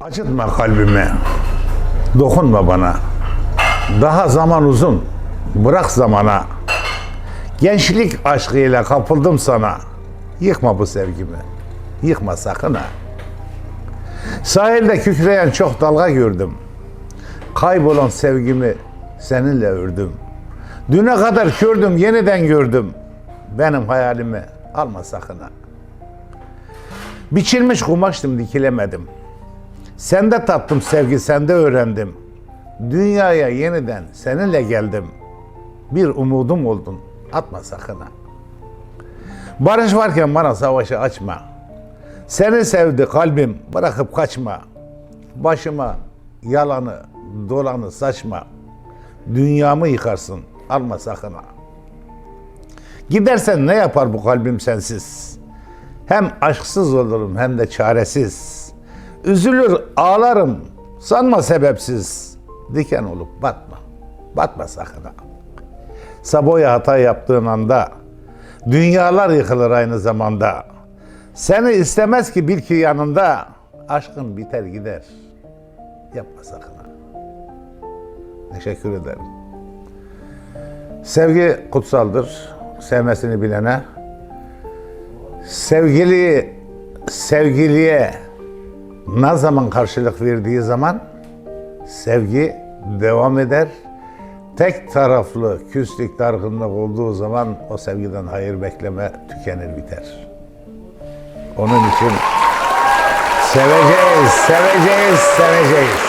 Acıtma kalbimi. Dokunma bana. Daha zaman uzun. Bırak zamana. Gençlik aşkıyla kapıldım sana. Yıkma bu sevgimi. Yıkma sakın ha. Sahilde kükreyen çok dalga gördüm. Kaybolan sevgimi seninle ördüm. Düne kadar kördüm, yeniden gördüm. Benim hayalimi alma sakın ha. Biçilmiş kumaştım, dikilemedim. Sende tattım sevgi, sende öğrendim. Dünyaya yeniden seninle geldim. Bir umudum oldun, atma sakın ha. Barış varken bana savaşı açma. Seni sevdi kalbim, bırakıp kaçma. Başıma yalanı, dolanı saçma. Dünyamı yıkarsın, alma sakın ha. Gidersen ne yapar bu kalbim sensiz? Hem aşksız olurum hem de çaresiz. Üzülür ağlarım sanma sebepsiz. Diken olup batma. Batma sakın ha. Saboya hata yaptığın anda dünyalar yıkılır aynı zamanda. Seni istemez ki bil ki yanında aşkın biter gider. Yapma sakın ha. Teşekkür ederim. Sevgi kutsaldır. Sevmesini bilene. Sevgili sevgiliye ne zaman karşılık verdiği zaman sevgi devam eder. Tek taraflı küslük, dargınlık olduğu zaman o sevgiden hayır bekleme tükenir biter. Onun için seveceğiz, seveceğiz, seveceğiz.